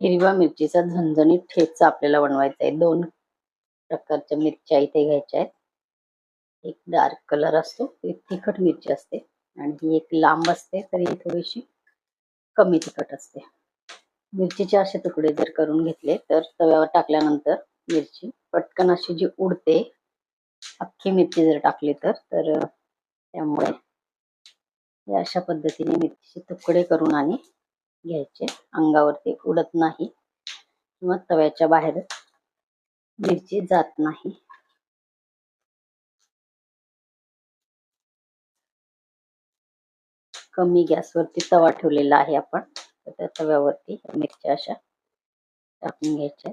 हिरव्या मिरचीचा झणझणीत ठेचा आपल्याला बनवायचा आहे. दोन प्रकारच्या मिरच्या इथे घ्यायच्या आहेत. एक डार्क कलर असतो एक तिखट मिरची असते आणि ही एक लांब असते तर ही थोडीशी कमी तिखट असते. मिरचीचे असे तुकडे जर करून घेतले तर तव्यावर टाकल्यानंतर मिरची पटकन अशी जी उडते अख्खी मिरची जर टाकली तर तर त्यामुळे हे अशा पद्धतीने मिरचीचे तुकडे करून आणि घ्यायचे. अंगावरती उडत नाही. किंवा तव्याच्या बाहेर मिरची जात नाही. कमी गॅसवरती तवा ठेवलेला आहे आपण. तर त्या तव्यावरती मिरच्या अशा टाकून घ्यायच्या